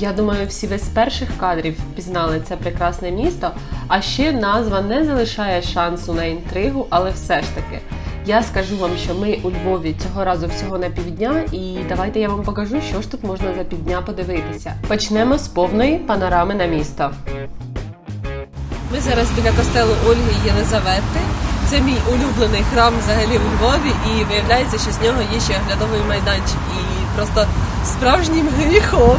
Я думаю, всі ви з перших кадрів впізнали це прекрасне місто. А ще назва не залишає шансу на інтригу, але все ж таки. Я скажу вам, що ми у Львові цього разу всього на півдня, і давайте я вам покажу, що ж тут можна за півдня подивитися. Почнемо з повної панорами на місто. Ми зараз біля костелу Ольги Єлизавети. Це мій улюблений храм взагалі у Львові, і виявляється, що з нього є ще оглядовий майданчик. І просто справжнім гріхом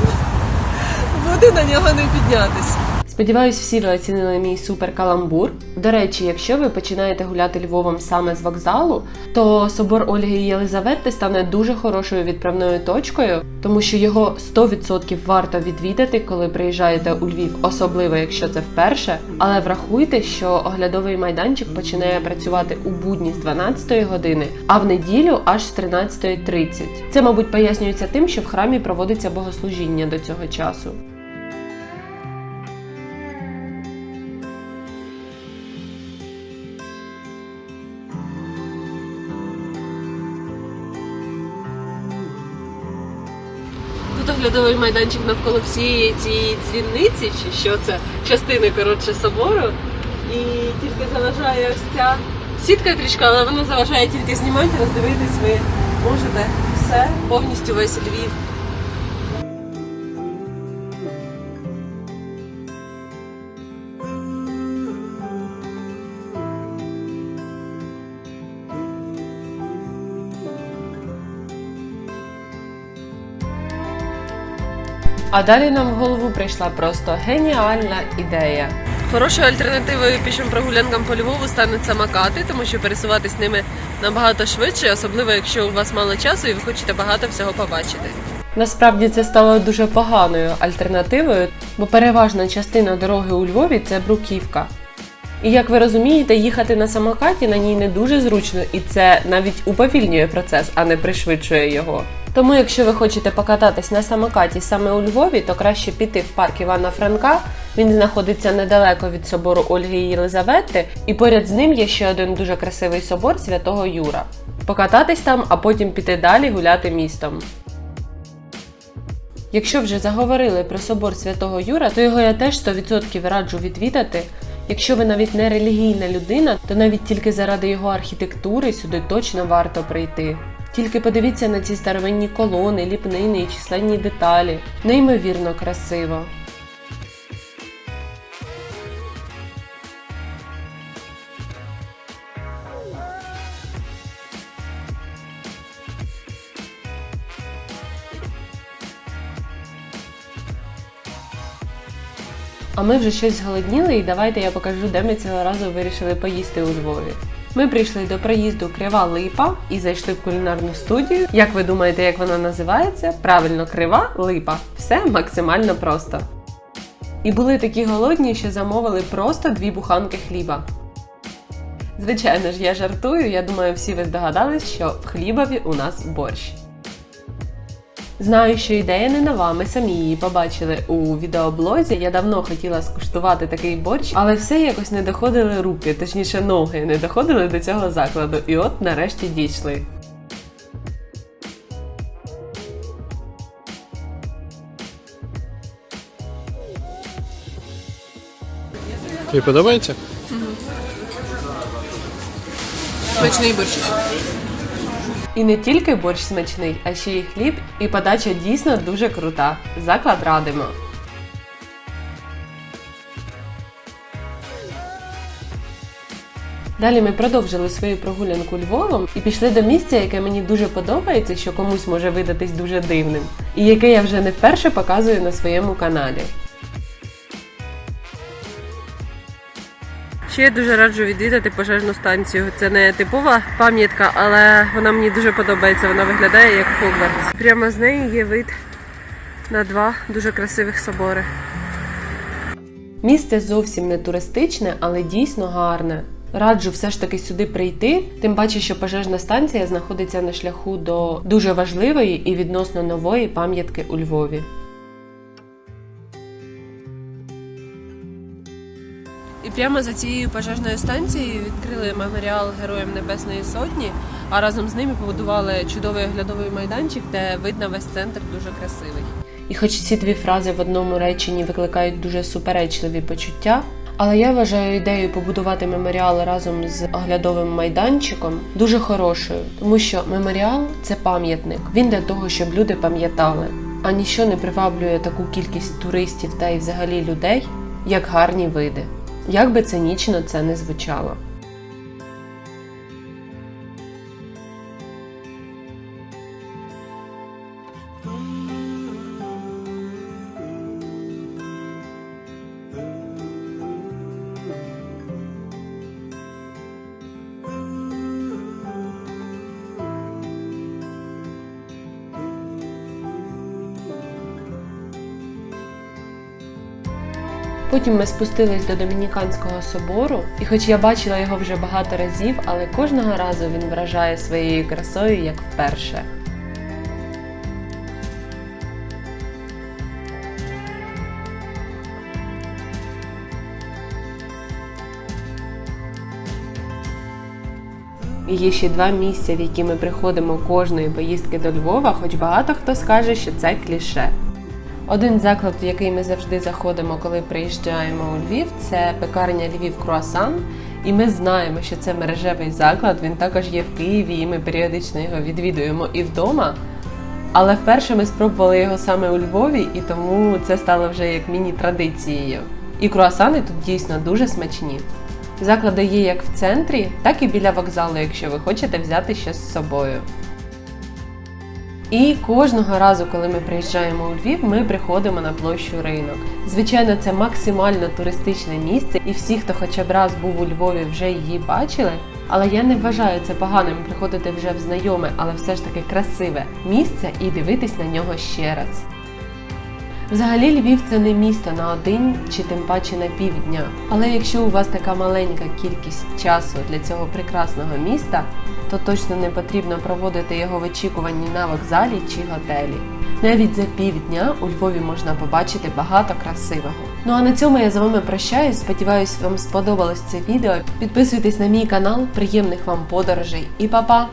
буде на нього не піднятись. Сподіваюсь, всі оцінили мій супер каламбур. До речі, якщо ви починаєте гуляти Львовом саме з вокзалу, то собор Ольги Єлизавети стане дуже хорошою відправною точкою, тому що його 100% варто відвідати, коли приїжджаєте у Львів, особливо якщо це вперше. Але врахуйте, що оглядовий майданчик починає працювати у будні з 12-ї години, а в неділю аж з 13.30. Це, мабуть, пояснюється тим, що в храмі проводиться богослужіння до цього часу. Оглядовий майданчик навколо всієї цієї дзвіниці, чи що це частини коротше собору. І тільки заважає ось ця сітка трішка, але вона заважає тільки знімати, роздивитись ви можете все, повністю весь Львів. А далі нам в голову прийшла просто геніальна ідея. Хорошою альтернативою пішим прогулянкам по Львову стануть самокати, тому що пересуватись ними набагато швидше, особливо якщо у вас мало часу і ви хочете багато всього побачити. Насправді це стало дуже поганою альтернативою, бо переважна частина дороги у Львові це бруківка. І як ви розумієте, їхати на самокаті на ній не дуже зручно, і це навіть уповільнює процес, а не пришвидшує його. Тому, якщо ви хочете покататись на самокаті саме у Львові, то краще піти в парк Івана Франка. Він знаходиться недалеко від собору Ольги Єлизавети, і поряд з ним є ще один дуже красивий собор святого Юра. Покататись там, а потім піти далі гуляти містом. Якщо вже заговорили про собор святого Юра, то його я теж 100% раджу відвідати. Якщо ви навіть не релігійна людина, то навіть тільки заради його архітектури сюди точно варто прийти. Тільки подивіться на ці старовинні колони, ліпнини і численні деталі. Неймовірно красиво. А ми вже щось зголодніли, і давайте я покажу, де ми цього разу вирішили поїсти у Львові. Ми прийшли до проїзду Крива Липа і зайшли в кулінарну студію. Як ви думаєте, як вона називається? Правильно, крива липа. Все максимально просто. І були такі голодні, що замовили просто дві буханки хліба. Звичайно ж, я жартую, я думаю, всі ви здогадались, що в хлібові у нас борщ. Знаю, що ідея не нова, ми самі її побачили у відеоблозі. Я давно хотіла скуштувати такий борщ, але все якось не доходили руки, точніше ноги не доходили до цього закладу. І от нарешті дійшли. Тобі подобається? Смачний борщ. І не тільки борщ смачний, а ще й хліб, і подача дійсно дуже крута. Заклад радимо. Далі ми продовжили свою прогулянку Львовом і пішли до місця, яке мені дуже подобається, що комусь може видатись дуже дивним, і яке я вже не вперше показую на своєму каналі. Ще я дуже раджу відвідати пожежну станцію. Це не типова пам'ятка, але вона мені дуже подобається. Вона виглядає як Хогвартс. Прямо з неї є вид на два дуже красивих собори. Місце зовсім не туристичне, але дійсно гарне. Раджу все ж таки сюди прийти, тим паче, що пожежна станція знаходиться на шляху до дуже важливої і відносно нової пам'ятки у Львові. І прямо за цією пожежною станцією відкрили меморіал Героям Небесної Сотні, а разом з ними побудували чудовий оглядовий майданчик, де вид на весь центр дуже красивий. І хоч ці дві фрази в одному реченні викликають дуже суперечливі почуття, але я вважаю ідею побудувати меморіал разом з оглядовим майданчиком дуже хорошою, тому що меморіал це пам'ятник. Він для того, щоб люди пам'ятали. А ніщо не приваблює таку кількість туристів та й взагалі людей, як гарні види. Як би цинічно це не звучало. Потім ми спустились до Домініканського собору, і хоч я бачила його вже багато разів, але кожного разу він вражає своєю красою як вперше. Є ще два місця, в які ми приходимо кожної поїздки до Львова, хоч багато хто скаже, що це кліше. Один заклад, в який ми завжди заходимо, коли приїжджаємо у Львів, це пекарня Львів Круасан. І ми знаємо, що це мережевий заклад. Він також є в Києві, і ми періодично його відвідуємо і вдома. Але вперше ми спробували його саме у Львові, і тому це стало вже як міні-традицією. І круасани тут дійсно дуже смачні. Заклади є як в центрі, так і біля вокзалу, якщо ви хочете взяти щось з собою. І кожного разу, коли ми приїжджаємо у Львів, ми приходимо на площу ринок. Звичайно, це максимально туристичне місце, і всі, хто хоча б раз був у Львові, вже її бачили. Але я не вважаю це поганим приходити вже в знайоме, але все ж таки красиве місце і дивитись на нього ще раз. Взагалі Львів це не місто на один чи тим паче на півдня. Але якщо у вас така маленька кількість часу для цього прекрасного міста, то точно не потрібно проводити його в очікуванні на вокзалі чи готелі. Навіть за півдня у Львові можна побачити багато красивого. Ну а на цьому я з вами прощаюсь. Сподіваюсь, вам сподобалось це відео. Підписуйтесь на мій канал, приємних вам подорожей і па-па!